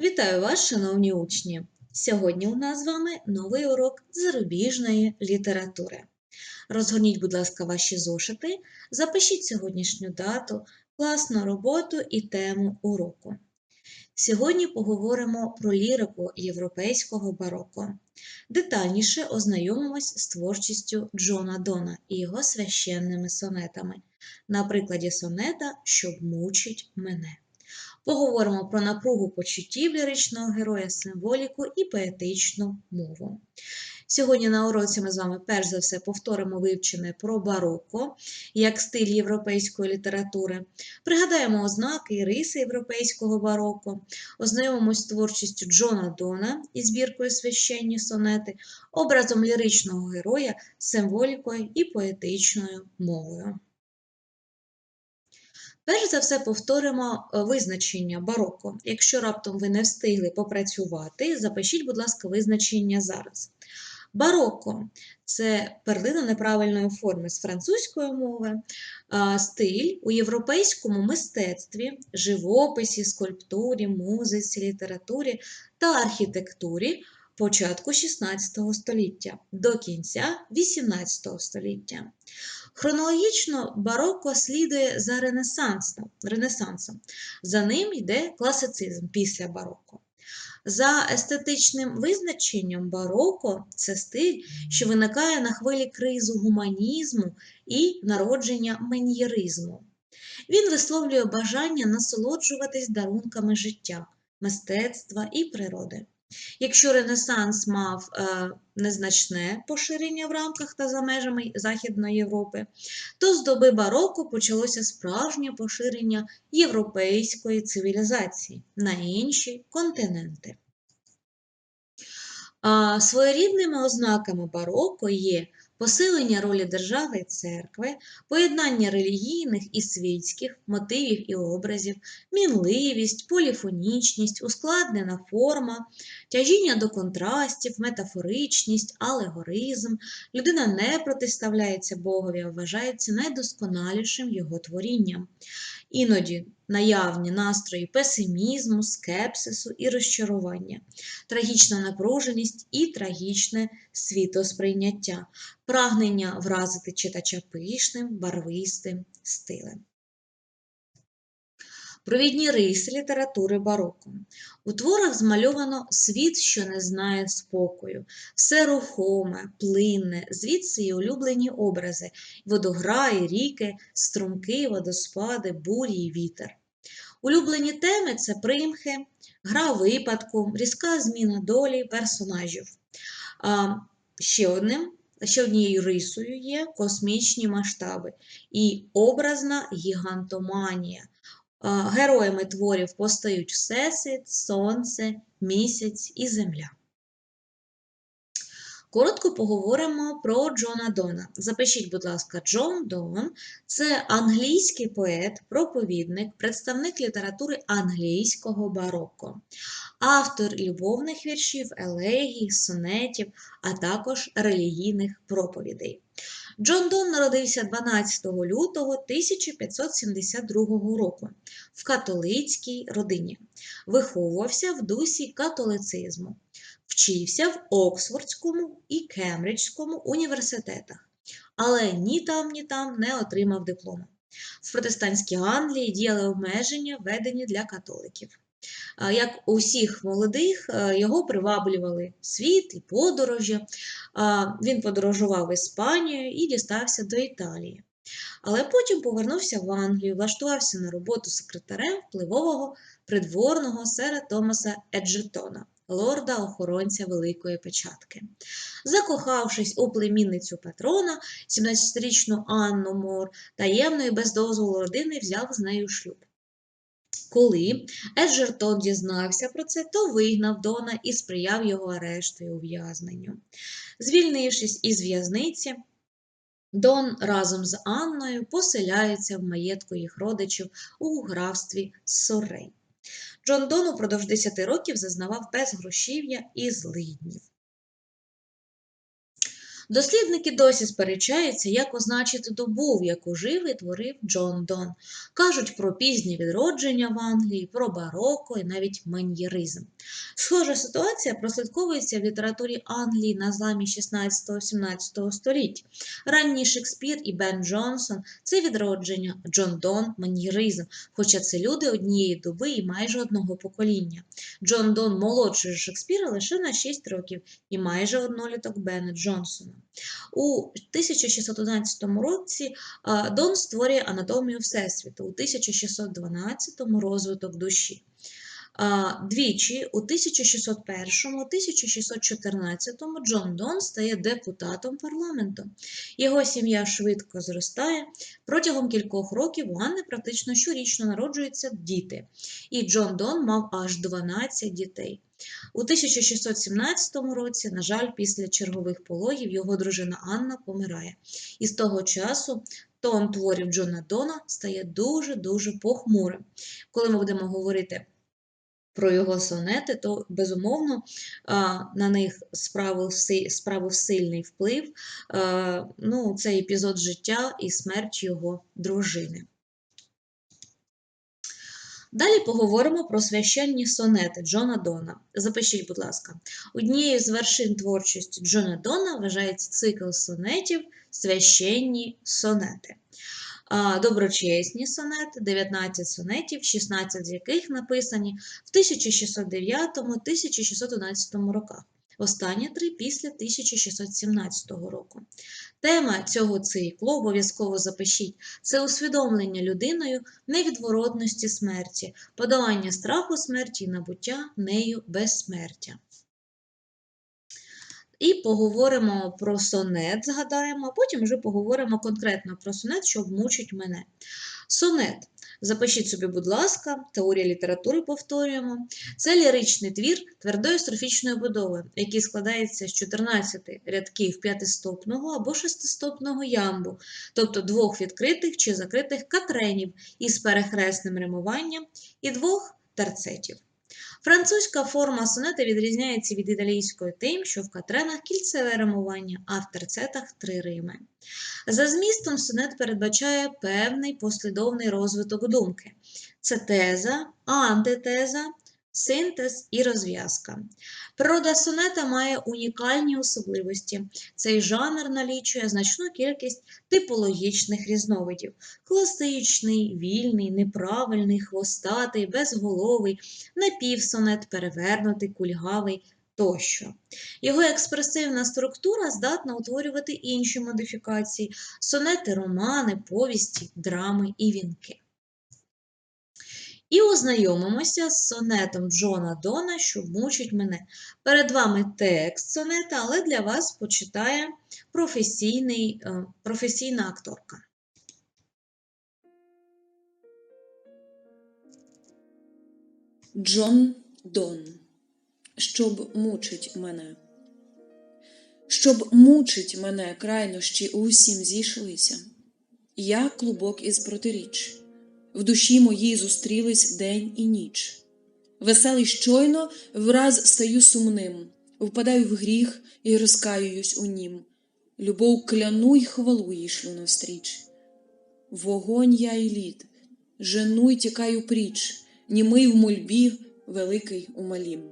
Вітаю вас, шановні учні! Сьогодні у нас з вами новий урок зарубіжної літератури. Розгорніть, будь ласка, ваші зошити, запишіть сьогоднішню дату, класну роботу і тему уроку. Сьогодні поговоримо про лірику європейського бароко. Детальніше ознайомимось з творчістю Джона Дона і його священними сонетами, на прикладі сонета Щоб мучить мене. Поговоримо про напругу почуттів ліричного героя, символіку і поетичну мову. Сьогодні на уроці ми з вами перш за все повторимо вивчене про бароко як стиль європейської літератури, пригадаємо ознаки і риси європейського бароко, ознайомимось з творчістю Джона Дона і збіркою священні сонети, образом ліричного героя, символікою і поетичною мовою. Перш за все повторимо е, визначення бароко. Якщо раптом ви не встигли попрацювати, запишіть, будь ласка, визначення зараз. Бароко це перлина неправильної форми з французької мови, стиль у європейському мистецтві, живописі, скульптурі, музиці, літературі та архітектурі початку XVI століття до кінця XVIII століття. Хронологічно бароко слідує за Ренесансом. За ним йде класицизм після бароко. За естетичним визначенням бароко це стиль, що виникає на хвилі кризу гуманізму і народження мен'єризму. Він висловлює бажання насолоджуватись дарунками життя, мистецтва і природи. Якщо Ренесанс мав е, незначне поширення в рамках та за межами Західної Європи, то з доби бароко почалося справжнє поширення європейської цивілізації на інші континенти. Своєрідними ознаками бароко є посилення ролі держави і церкви, поєднання релігійних і світських мотивів і образів, мінливість, поліфонічність, ускладнена форма, тяжіння до контрастів, метафоричність, алегоризм. Людина не протиставляється Богові, а вважається найдосконалішим його творінням. Іноді наявні настрої песимізму, скепсису і розчарування, трагічна напруженість і трагічне світосприйняття, прагнення вразити читача пишним, барвистим стилем. Провідні риси літератури бароко. У творах змальовано світ, що не знає спокою, все рухоме, плинне, звідси і улюблені образи, водограї, ріки, струмки, водоспади, бурі і вітер. Улюблені теми це примхи, гра випадку, різка зміна долі персонажів. А, Ще одним, ще однією рисою є космічні масштаби і образна гігантоманія. Героями творів постають Всесвіт, Сонце, Місяць і Земля. Коротко поговоримо про Джона Дона. Запишіть, будь ласка, Джон Дон це англійський поет, проповідник, представник літератури англійського бароко, автор любовних віршів, елегій, сонетів, а також релігійних проповідей. Джон Дон народився 12 лютого 1572 року в католицькій родині. Виховувався в дусі католицизму, вчився в Оксфордському і Кембриджському університетах, але ні там, ні там не отримав диплому. В протестантській Англії діяли обмеження, введені для католиків. Як у всіх молодих, е, його приваблювали світ і подорожі. Він подорожував в Іспанію і дістався до Італії. Але потім повернувся в Англію, влаштувався на роботу секретарем впливового придворного сера Томаса Еджетона, лорда-охоронця Великої Печатки. Закохавшись у племінницю патрона, 17-річну Анну Мор, таємно і без дозволу родини взяв з нею шлюб. Коли Еджертон дізнався про це, то вигнав Дона і сприяв його арешту і ув'язненню. Звільнившись із в'язниці, Дон разом з Анною поселяється в маєтку їх родичів у графстві Сорей. Джон Дон упродовж 10 років зазнавав безгрошів'я і злиднів. Дослідники досі сперечаються, як означити добу, в яку жив і творив Джон Дон. Кажуть про пізнє відродження в Англії, про бароко і навіть маньєризм. Схожа ситуація прослідковується в літературі Англії на зламі 16-17 століть. Ранній Шекспір і Бен Джонсон це відродження, Джон Дон маньєризм, хоча це люди однієї доби і майже одного покоління. Джон Дон молодший Шекспіра лише на 6 років і майже одноліток Бена Джонсона. У 1611 році Дон створює анатомію Всесвіту, у 1612 розвиток душі. Двічі у 1601-1614 Джон Дон стає депутатом парламенту. Його сім'я швидко зростає. Протягом кількох років у Анни практично щорічно народжуються діти, і Джон Дон мав аж 12 дітей. У 1617 році, на жаль, після чергових пологів його дружина Анна помирає. І з того часу тон творів Джона Дона стає дуже-дуже похмурим. Коли ми будемо говорити про його сонети, то безумовно на них справив, сильний вплив ну, цей епізод життя і смерть його дружини. Далі поговоримо про священні сонети Джона Дона. Запишіть, будь ласка, однією з вершин творчості Джона Дона вважається цикл сонетів Священні сонети. Доброчесні сонети, 19 сонетів, 16 з яких написані в 1609-1611 роках. Останні три після 1617 року. Тема цього циклу обов'язково запишіть це усвідомлення людиною невідворотності смерті, подолання страху смерті і набуття нею безсмертя. І поговоримо про сонет, згадаємо, а потім вже поговоримо конкретно про сонет, що мучить мене. Сонет. Запишіть собі, будь ласка, теорія літератури повторюємо. Це ліричний твір твердої строфічної будови, який складається з 14 рядків п'ятистопного або шестистопного ямбу, тобто двох відкритих чи закритих катренів із перехресним римуванням і двох терцетів. Французька форма сонета відрізняється від італійської тим, що в катренах кільцеве римування, а в терцетах три рими. За змістом сонет передбачає певний послідовний розвиток думки. Це теза, антитеза, синтез і розв'язка. Природа сонета має унікальні особливості. Цей жанр налічує значну кількість типологічних різновидів: класичний, вільний, неправильний, хвостатий, безголовий, напівсонет, перевернутий, кульгавий тощо. Його експресивна структура здатна утворювати інші модифікації: сонети, романи, повісті, драми і вінки. І ознайомимося з сонетом Джона Дона, що мучить мене. Перед вами текст сонета, але для вас почитає професійний, е, професійна акторка. Джон Дон, щоб мучить мене. Щоб мучить мене крайнощі усім зійшлися. Я клубок із протиріч. В душі моїй зустрілись день і ніч. Веселий щойно враз стаю сумним, впадаю в гріх і розкаююсь у нім. Любов кляну й хвалу їй шлю навстріч. Вогонь я й лід, жену й тікаю пріч, німий в мольбі, великий у малім.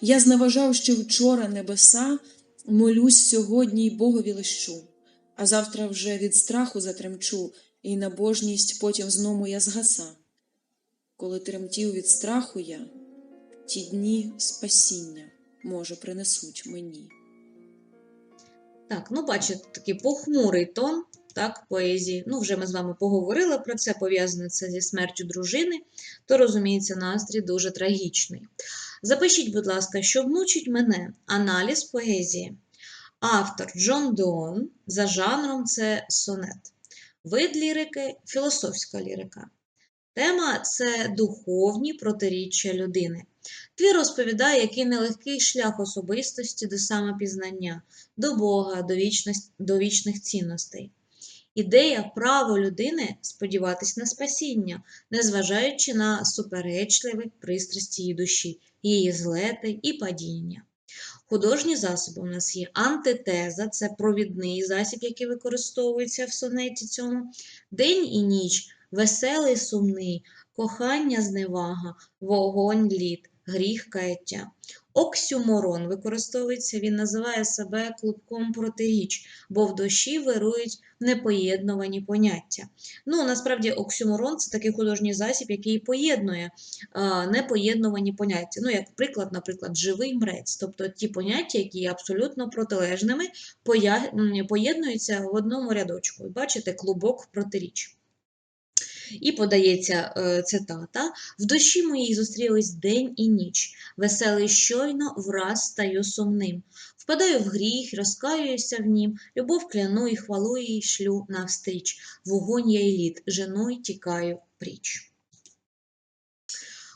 Я зневажав ще вчора небеса, молюсь сьогодні й Богові лищу, а завтра вже від страху затремчу, і набожність потім зному я згаса. Коли тремтів від страху я, ті дні спасіння, може, принесуть мені. Так, ну бачите, такий похмурий тон так, поезії. Ну, вже ми з вами поговорили про це, пов'язане це зі смертю дружини, то розуміється, настрій дуже трагічний. Запишіть, будь ласка, що мучить мене аналіз поезії. Автор Джон Дон за жанром це сонет. Вид лірики філософська лірика. Тема це духовні протиріччя людини. Твір розповідає, який нелегкий шлях особистості до самопізнання, до Бога, до, вічність, до вічних цінностей. Ідея право людини сподіватись на спасіння, незважаючи на суперечливі пристрасті її душі, її злети і падіння. Художні засоби у нас є антитеза, це провідний засіб, який використовується в сонеті цьому. День і ніч, веселий, сумний, кохання, зневага, вогонь, лід, гріх, каяття. Оксюморон використовується, він називає себе клубком протиріч, бо в душі вирують непоєднувані поняття. Ну, насправді, оксюморон це такий художній засіб, який поєднує а, непоєднувані поняття. Ну, як приклад, наприклад, живий мрець, тобто ті поняття, які є абсолютно протилежними, поєднуються в одному рядочку. Бачите, клубок протиріч. І подається е, цитата: В душі моїй зустрілись день і ніч, веселий щойно враз стаю сумним. Впадаю в гріх, розкаююся в нім, любов кляну і хвалу їй шлю навстріч. Вогонь я й лід, жену й тікаю пріч.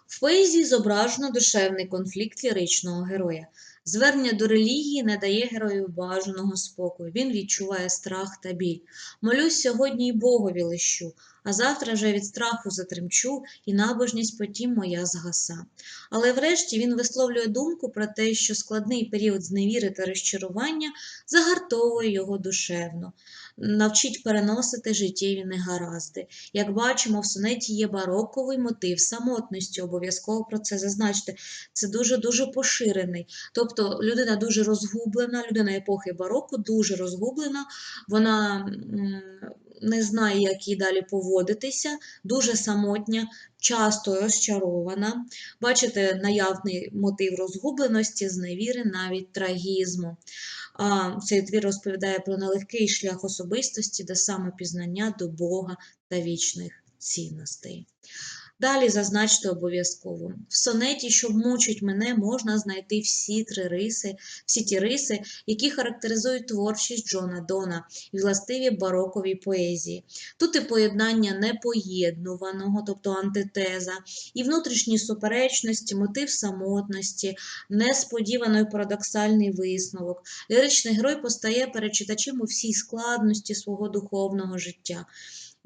В поезії зображено душевний конфлікт ліричного героя. Звернення до релігії не дає герою бажаного спокою. Він відчуває страх та біль. Молюсь сьогодні й Богові лищу, а завтра вже від страху затремчу, і набожність потім моя згаса. Але врешті він висловлює думку про те, що складний період зневіри та розчарування загартовує його душевно, навчить переносити життєві негаразди. Як бачимо, в сонеті є бароковий мотив самотності, обов'язково про це зазначте. Це дуже-дуже поширений. Тобто людина дуже розгублена, людина епохи бароко дуже розгублена, вона не знає, як їй далі поводитися, дуже самотня, часто розчарована. Бачите, наявний мотив розгубленості, зневіри, навіть трагізму. Цей твір розповідає про нелегкий шлях особистості до самопізнання до Бога та вічних цінностей. Далі зазначте обов'язково. В сонеті, що мучить мене, можна знайти всі три риси, всі ті риси, які характеризують творчість Джона Дона і властиві бароковій поезії. Тут і поєднання непоєднуваного, тобто антитеза, і внутрішні суперечності, мотив самотності, несподіваний парадоксальний висновок. Ліричний герой постає перед читачем у всій складності свого духовного життя.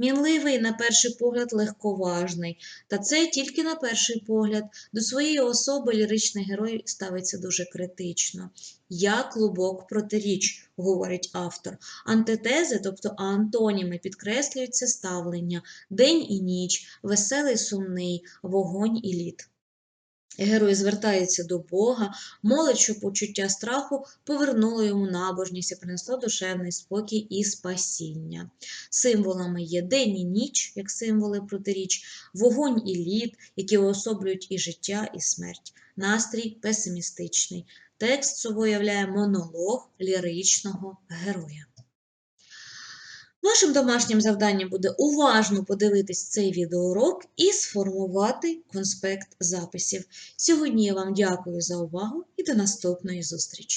Мінливий, на перший погляд, легковажний, та це тільки на перший погляд. До своєї особи ліричний герой ставиться дуже критично. Я клубок протиріч, говорить автор. Антитези, тобто антоніми, підкреслюються ставлення день і ніч, веселий сумний, вогонь і лід. Герой звертається до Бога, молить, щоб почуття страху повернуло йому набожність і принесло душевний спокій і спасіння. Символами є день і ніч, як символи протиріч, вогонь і лід, які уособлюють і життя, і смерть. Настрій песимістичний. Текст собою являє монолог ліричного героя. Вашим домашнім завданням буде уважно подивитись цей відеоурок і сформувати конспект записів. Сьогодні я вам дякую за увагу і до наступної зустрічі!